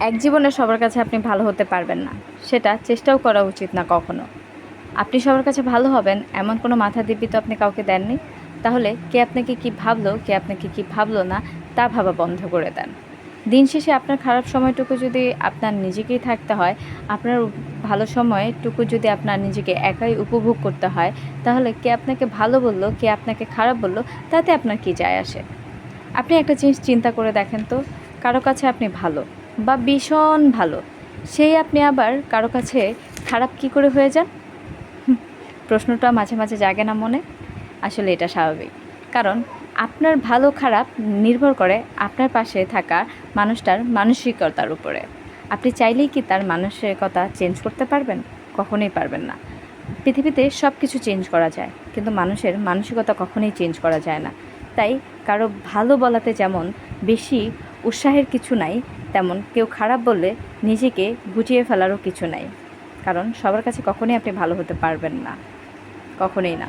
এক জীবনে সবার কাছে আপনি ভালো হতে পারবেন না। সেটা চেষ্টাও করা উচিত না কখনো। আপনি সবার কাছে ভালো হবেন, এমন কোনো মাথা দিব্যি তো আপনি কাউকে দেননি? তাহলে কে আপনাকে কি ভাবলো, কে আপনাকে কি ভাবলো না, তা ভাবা বন্ধ করে দেন। দিন শেষে আপনার খারাপ সময়টুকু যদি আপনার নিজেকেই থাকতে হয়, আপনার ভালো সময়টুকু যদি আপনার নিজেকে একাই উপভোগ করতে হয়, তাহলে কে আপনাকে ভালো বলল, কে আপনাকে খারাপ বলল, তাতে আপনার কি যায় আসে? আপনি একটা জিনিস চিন্তা করে দেখেন তো, কারও কাছে আপনি ভালো। বা ভীষণ ভালো। সেই আপনি আবার কারও কাছে খারাপ কি করে হয়ে যান? প্রশ্নটা মাঝে মাঝে জাগে না মনে। আসলে এটা স্বাভাবিক। কারণ আপনার ভালো খারাপ নির্ভর করে আপনার পাশে থাকা মানুষটার মানসিকতার উপরে। আপনি চাইলেই কি তার মানসিকতা চেঞ্জ করতে পারবেন? কখনোই পারবেন না। পৃথিবীতে সব কিছু চেঞ্জ করা যায়, কিন্তু মানুষের মানসিকতা কখনোই চেঞ্জ করা যায় না। তাই কারও ভালো বলাতে যেমন বেশি উৎসাহের কিছু নাই তেমন কেউ খারাপ বললে নিজেকে গুটিয়ে ফেলারও কিছু নাই। কারণ সবার কাছে কখনোই আপনি ভালো হতে পারবেন না। কখনোই না।